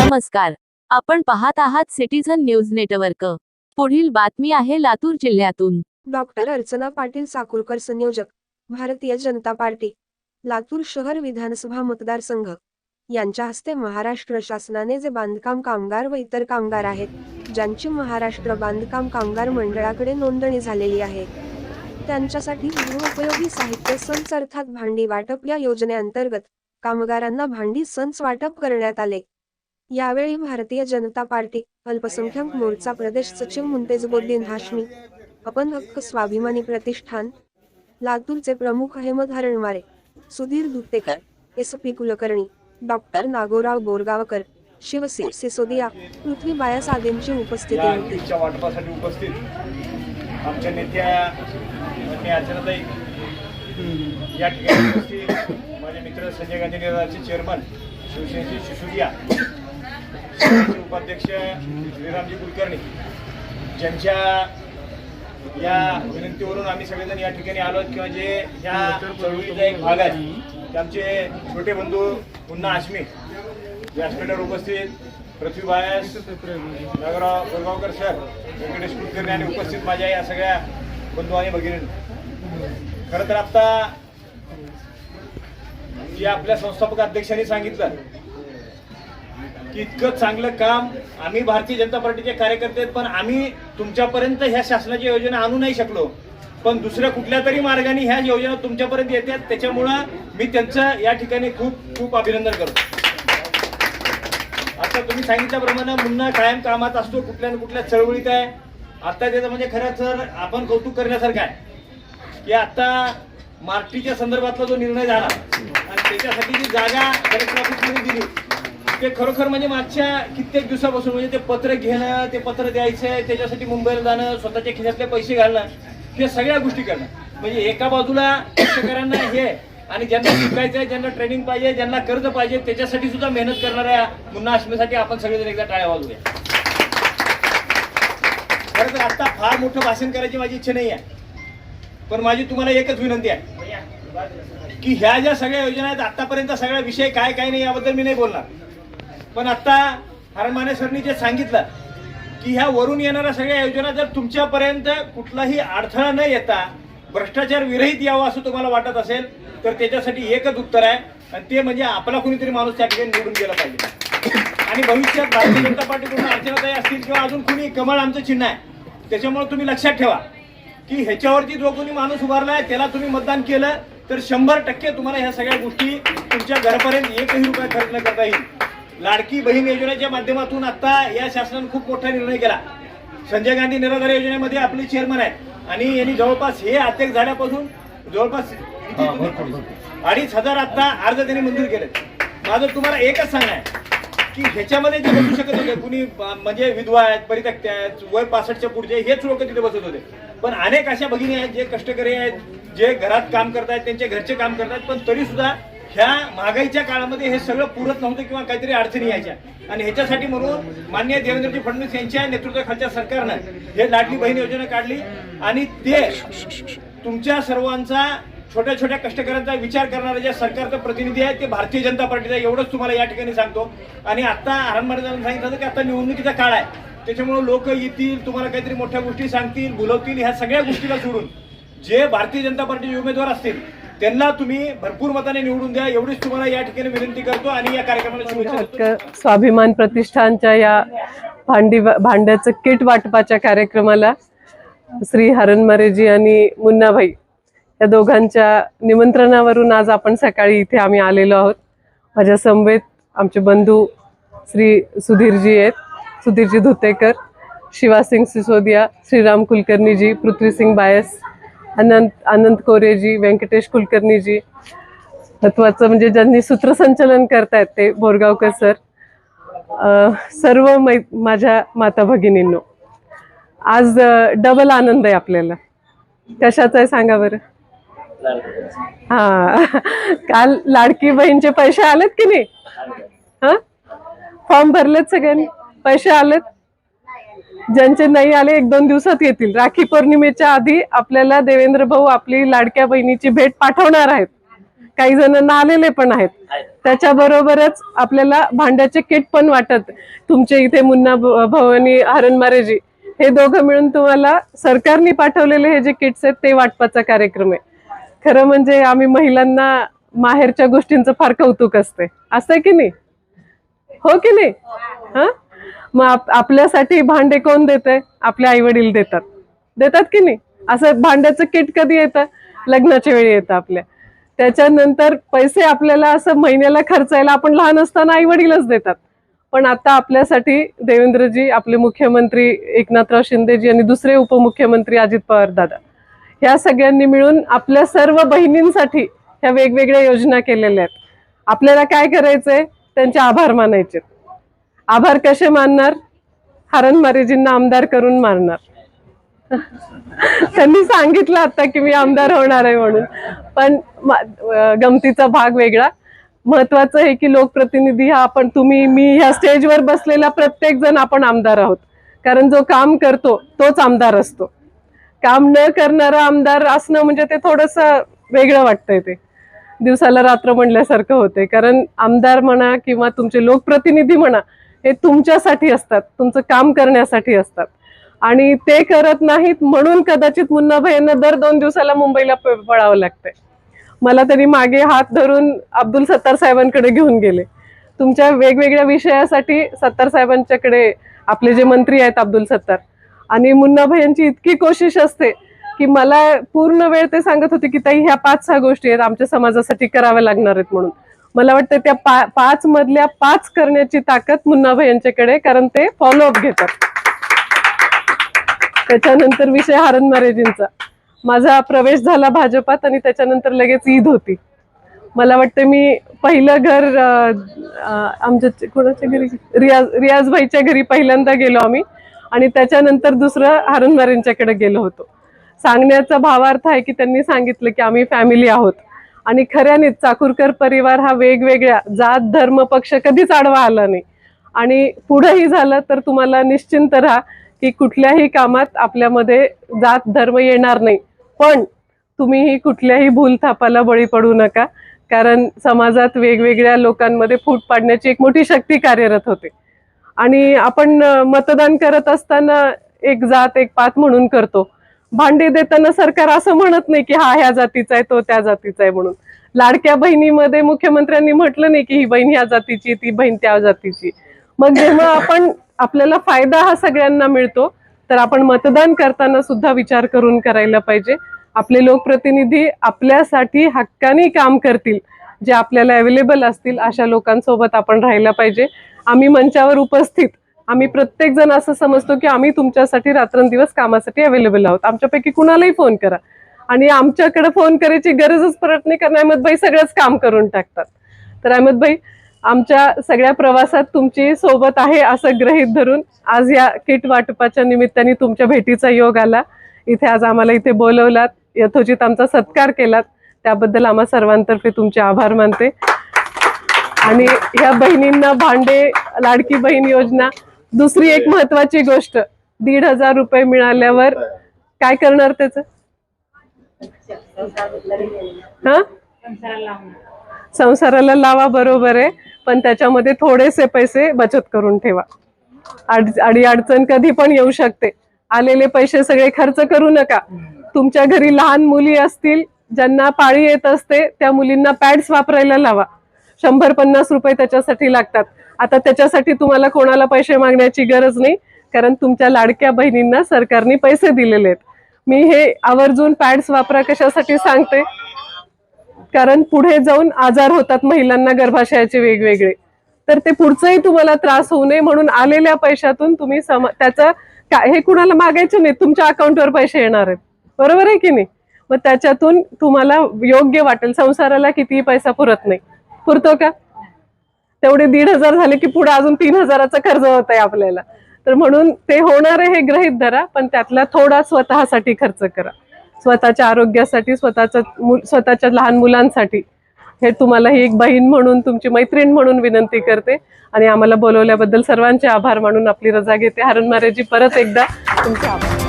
नमस्कार. आपण पाहत आहात सिटीझन न्यूज नेटवर्क. पुढील बातमी आहे लातूर जिल्ह्यातून. डॉक्टर अर्चना पाटील साकुरकर संयोजक भारतीय जनता पार्टी लातूर शहर विधानसभा मतदारसंघ. यांच्या हस्ते महाराष्ट्र शासनाने जे बांधकाम कामगार व इतर कामगार आहेत ज्यांची महाराष्ट्र बांधकाम कामगार मंडळाकडे नोंदणी झालेली आहे. त्यांच्यासाठी गृहोपयोगी साहित्य संच अर्थात भांडी वाटप या योजनेअंतर्गत कामगारांना भांडी संच वाटप करण्यात आले. यावेळी भारतीय जनता पार्टी अल्पसंख्याक मोर्चा प्रदेश सचिव मुंतेजुद्दीन हाशमी अपन हक्क स्वाभिमानी प्रतिष्ठान लातूरचे प्रमुख Ahmed Haranware Sudhir Duttekar S P Kulkarni doctor Nagorao Borgaonkar Shivsena Sisodia Prithvi Bayas आदींची उपस्थिती होती. वाटपासाठी उपस्थित आमच्या नेत्या या ठिकाणी उपस्थित माझे मित्र संजय गांधी निराचे चेअरमन शिवसेनेचे शिशुदिया उपाध्यक्ष श्रीरामजी कुलकर्णी ज्यांच्या या विनंतीवरून आम्ही सगळेजण या ठिकाणी आलो किंवा जे ह्या चळवळीचा एक भाग आहे आमचे छोटे बंधू पुन्हा आश्मी व्यासपीठावर उपस्थित पृथ्वी बायस नगराव गोरगावकर सर व्यंकटेश कुलकर्णी आणि उपस्थित माझ्या या सगळ्या बंधू आणि भगिनी खरं तर आता जे आपल्या संस्थापक अध्यक्षांनी सांगितलं की इतकं चांगलं काम आम्ही भारतीय जनता पार्टीचे कार्यकर्ते आहेत पण आम्ही तुमच्यापर्यंत ह्या शासनाच्या योजना आणू नाही शकलो. पण दुसऱ्या कुठल्या तरी मार्गाने ह्या योजना तुमच्यापर्यंत येतात त्याच्यामुळं मी त्यांचं या ठिकाणी खूप खूप अभिनंदन करतो. आता तुम्ही सांगितल्याप्रमाणे मुन्ना कायम कामात असतो कुठल्या ना कुठल्या चळवळीत आहे. आता त्याचं म्हणजे खरं तर आपण कौतुक करण्यासारखं आहे. की आता मार्टीच्या संदर्भातला जो निर्णय झाला आणि त्याच्यासाठी जी जागा कलेक्टर ऑफिसमध्ये दिली ते खरोखर म्हणजे मागच्या कित्येक दिवसापासून म्हणजे ते पत्र घेणं ते पत्र द्यायचं त्याच्यासाठी मुंबईला जाणं स्वतःच्या खिशातले पैसे घालणं हे सगळ्या गोष्टी करणं. म्हणजे एका बाजूला शेतकऱ्यांना हे आणि ज्यांना शिकायचं आहे ज्यांना ट्रेनिंग पाहिजे ज्यांना कर्ज पाहिजे त्याच्यासाठी सुद्धा मेहनत करणाऱ्या मुन्ना आश्मीसाठी आपण सगळेजण एकदा टाळ्या वाजूया खरं तर आता फार मोठं भाषण करायची माझी इच्छा नाही आहे पण माझी तुम्हाला एकच विनंती आहे. की ह्या ज्या सगळ्या योजना आहेत आतापर्यंत सगळा विषय काय काय नाही याबद्दल मी नाही बोलणार. पण आता हरमाने सरनी जे सांगितलं की ह्या वरून येणाऱ्या सगळ्या योजना जर तुमच्यापर्यंत कुठलाही अडथळा न येता भ्रष्टाचार विरहित यावं असं तुम्हाला वाटत असेल तर त्याच्यासाठी एकच उत्तर आहे आणि ते म्हणजे आपला कुणीतरी माणूस त्या ठिकाणी निवडून गेला पाहिजे. आणि भविष्यात भारतीय जनता पार्टीकडून अर्चनाताई असतील किंवा अजून कुणी कमळ आमचं चिन्ह आहे. त्याच्यामुळे तुम्ही लक्षात ठेवा. की ह्याच्यावरती जो कोणी माणूस उभारलाय त्याला तुम्ही मतदान केलं तर शंभर टक्के तुम्हाला ह्या सगळ्या गोष्टी तुमच्या घरापर्यंत एकही रुपया खर्च न करता येईल. लाडकी बहीण योजनेच्या माध्यमातून आता या शासनाने खूप मोठा निर्णय केला. संजय गांधी निराधार योजनेमध्ये आपले चेअरमन आहेत आणि यांनी जवळपास हे अध्यक्ष झाल्यापासून जवळपास? अडीच हजार आता अर्ज त्यांनी मंजूर केले माझं तुम्हाला एकच सांगणं आहे की ह्याच्यामध्ये जे बसू शकत होते कुणी म्हणजे विधवा आहेत परित्यक्त्या आहेत वय पासष्टच्या पुढचे हेच लोक तिथे बसत होते. पण अनेक अशा भगिनी आहेत जे कष्टकरी आहेत जे घरात काम करतायत त्यांचे घरचे काम करतात पण तरी सुद्धा ह्या महागाईच्या काळामध्ये हे सगळं पुरत नव्हतं किंवा काहीतरी अडचणी यायच्या. आणि ह्याच्यासाठी म्हणून मान्य देवेंद्रजी फडणवीस यांच्या नेतृत्वाखालच्या सरकारनं हे लाडली बहीण योजना काढली. आणि ते तुमच्या सर्वांचा छोट्या छोट्या कष्टकऱ्यांचा विचार करणारे जे सरकारचं प्रतिनिधी आहेत ते भारतीय जनता पार्टीचा एवढंच तुम्हाला या ठिकाणी सांगतो. आणि आता आरंभ सांगितलं की आता निवडणुकीचा काळ आहे. त्याच्यामुळे लोक येतील तुम्हाला काहीतरी मोठ्या गोष्टी सांगतील बोलवतील ह्या सगळ्या गोष्टीला सोडून जे भारतीय जनता पार्टीचे उमेदवार असतील त्यांना तुम्ही भरपूर मताने निवडून द्या. एवढीच तुम्हाला या ठिकाणी विनंती करतो आणि या कार्यक्रमाला स्वाभिमान प्रतिष्ठानच्या या भांडी भांड्याचं किट वाटपाच्या कार्यक्रमाला श्री हरणमरेजी आणि मुन्नाभाई या दोघांच्या निमंत्रणावरून आज आपण सकाळी इथे आम्ही आलेलो आहोत. माझ्या समवेत आमचे बंधू श्री सुधीरजी आहेत. सुधीरजी धुतेकर शिवासिंग सिसोदिया श्रीराम कुलकर्णीजी पृथ्वीसिंग बायस अनंत आनंद कोरेजी व्यंकटेश कुलकर्णीजी. महत्वाचं म्हणजे ज्यांनी सूत्रसंचलन करतायत ते बोरगावकर सर. सर्व मै माझ्या माता भगिनींनो आज डबल आनंद आहे आपल्याला. कशाचा आहे सांगा बरं? हा काल लाडकी बहीणचे पैसे आलेत की नाही? हा? फॉर्म भरलेत सगळ्यांनी? पैसे आलेत? ज्यांचे नाही आले एक दोन दिवसात येतील. राखी पौर्णिमेच्या आधी आपल्याला देवेंद्र भाऊ आपली लाडक्या बहिणीची भेट पाठवणार आहेत. काही जणांना आलेले पण आहेत. त्याच्याबरोबरच आपल्याला भांड्याचे किट पण वाटत. तुमचे इथे मुन्ना भ- भवानी हरणमारेजी हे दोघं मिळून तुम्हाला सरकारने पाठवलेले हे जे किट्स आहेत ते वाटपाचा कार्यक्रम आहे. खरं म्हणजे आम्ही महिलांना माहेरच्या गोष्टींचं फार कौतुक असते. असं की नाही? हो की नाही? हा? मग आप- आपल्यासाठी भांडे कोण देते आपले आई वडील देतात. देतात की नाही? असं भांड्याचं किट कधी येतं? लग्नाच्या वेळी येतं आपल्या. त्याच्यानंतर पैसे आपल्याला असं महिन्याला खर्चायला आपण लहान असताना आई वडीलच देतात. पण आता आपल्यासाठी देवेंद्रजी आपले मुख्यमंत्री एकनाथराव शिंदेजी आणि दुसरे उपमुख्यमंत्री अजित पवार दादा ह्या सगळ्यांनी मिळून आपल्या सर्व बहिणींसाठी ह्या वेगवेगळ्या योजना केलेल्या आहेत. आपल्याला काय करायचंय? त्यांचे आभार मानायचे आभार कसे मानणार? हरणमारेजींना आमदार करून मारणार. त्यांनी सांगितलं आता की मी आमदार होणार आहे म्हणून. पण गमतीचा भाग वेगळा. महत्वाचं आहे की लोकप्रतिनिधी हा आपण तुम्ही मी ह्या स्टेजवर बसलेला प्रत्येक जण आपण आमदार आहोत. कारण जो काम करतो तोच आमदार असतो. काम न करणारा आमदार असणं म्हणजे ते थोडस वेगळं वाटतंय ते. दिवसाला रात्र म्हणल्यासारखं होते कारण आमदार म्हणा किंवा तुमचे लोकप्रतिनिधी म्हणा हे तुमच्यासाठी असतात तुमचं काम करण्यासाठी असतात. आणि ते करत नाहीत म्हणून कदाचित मुन्नाभाई यांना दर दोन दिवसाला मुंबईला पळावं लागतंय. मला तरी मागे हात धरून अब्दुल सत्तार साहेबांकडे घेऊन गेले. तुमच्या वेगवेगळ्या विषयासाठी सत्तार साहेबांच्याकडे आपले जे मंत्री आहेत अब्दुल सत्तार. आणि मुन्नाभाई यांची इतकी कोशिश असते की मला पूर्ण वेळ ते सांगत होते की ताई ह्या पाच सहा गोष्टी आहेत आमच्या समाजासाठी कराव्या लागणार आहेत म्हणून. मला वाटतं त्या पा पाच मधल्या पाच करण्याची ताकद मुन्नाभाई यांच्याकडे कारण ते फॉलोअप घेतात. त्याच्यानंतर विषय हरणमारेजींचा माझा प्रवेश झाला भाजपात आणि त्याच्यानंतर लगेच ईद होती. मला वाटतं मी पहिलं घर आमच्या कोणाच्या घरी? रियाज रियाजभाईच्या घरी पहिल्यांदा गेलो आम्ही. आणि त्याच्यानंतर दुसरं हरणमारेंच्याकडे गेलो होतो. सांगण्याचा भावार्थ आहे की त्यांनी सांगितलं की आम्ही फॅमिली आहोत. आणि खऱ्यानेच चाकूरकर परिवार हा वेगवेगळ्या जात धर्म पक्ष कधीच आडवा आला नाही. आणि पुढेही झालं तर तुम्हाला निश्चिंत राहा की कुठल्याही कामात आपल्यामध्ये जात धर्म येणार नाही. पण तुम्हीही कुठल्याही भूलथापाला बळी पडू नका कारण समाजात वेगवेगळ्या लोकांमध्ये फूट पाडण्याची एक मोठी शक्ती कार्यरत होते. आणि आपण मतदान करत असताना एक जात एक पात म्हणून करतो. भांडे देताना सरकार असं म्हणत नाही की हा ह्या जातीचा आहे तो त्या जातीचा आहे म्हणून. लाडक्या बहिणीमध्ये मुख्यमंत्र्यांनी म्हटलं नाही की ही बहीण ह्या जातीची ती बहीण त्या जातीची. मग जेव्हा आपण आपल्याला फायदा हा सगळ्यांना मिळतो तर आपण मतदान करताना सुद्धा विचार करून करायला पाहिजे. आपले लोकप्रतिनिधी आपल्यासाठी हक्काने काम करतील जे आपल्याला अवेलेबल असतील अशा लोकांसोबत आपण राहायला पाहिजे. आम्ही मंचावर उपस्थित आम्ही प्रत्येक जण असं समजतो की आम्ही तुमच्यासाठी रात्रंदिवस कामासाठी अवेलेबल आहोत. आमच्यापैकी कुणालाही फोन करा. आणि आमच्याकडे फोन करायची गरजच पडत नाही कारण अहमदभाई सगळंच काम करून टाकतात. तर अहमदभाई आमच्या सगळ्या प्रवासात तुमची सोबत आहे असं गृहीत धरून आज या किट वाटपाच्या निमित्ताने तुमच्या भेटीचा योग आला. इथे आज आम्हाला इथे बोलवलात यथोचित आमचा सत्कार केलात. त्याबद्दल आम्हा सर्वांतर्फे तुमचे आभार मानते. आणि ह्या बहिणींना भांडे लाडकी बहीण योजना दुसरी एक महत्वाची गोष्ट दीड हजार रुपये मिळाल्यावर काय? करणार त्याच? हा? संसाराला लावा बरोबर आहे. पण त्याच्यामध्ये थोडेसे पैसे बचत करून ठेवा. अड- अडी अडचण कधी पण येऊ शकते. आलेले पैसे सगळे खर्च करू नका. तुमच्या घरी लहान मुली असतील ज्यांना पाळी येत असते त्या मुलींना पॅड्स वापरायला लावा. शंभर पन्नास रुपये त्याच्यासाठी लागतात. आता त्याच्यासाठी तुम्हाला कोणाला पैसे मागण्याची गरज नाही कारण तुमच्या लाडक्या बहिणींना सरकारने पैसे दिलेले आहेत. मी हे आवर्जून पॅड्स वापरा कशासाठी सांगते? कारण पुढे जाऊन आजार होतात महिलांना गर्भाशयाचे वेगवेगळे. तर ते पुढचंही तुम्हाला त्रास होऊ नये म्हणून आलेल्या पैशातून तुम्ही त्याचं हे कुणाला मागायचे नाही तुमच्या अकाउंटवर पैसे येणार आहेत. बरोबर आहे की नाही? मग त्याच्यातून तुम्हाला योग्य वाटेल. संसाराला कितीही पैसा पुरत नाही. पुरतो का? तेवढे दीड हजार झाले की पुढे अजून तीन हजाराचा कर्ज होत आहे आपल्याला. तर म्हणून ते होणारे हे ग्रहित धरा पण त्यातला थोडा स्वतःसाठी खर्च करा. स्वतःच्या आरोग्यासाठी स्वतःच्या स्वतःच्या लहान मुलांसाठी. हे तुम्हाला ही एक बहीण म्हणून तुमची मैत्रीण म्हणून विनंती करते. आणि आम्हाला बोलवल्याबद्दल सर्वांचे आभार मानून आपली रजा घेते. हरण हरणमारेजी परत एकदा तुमचे आभार.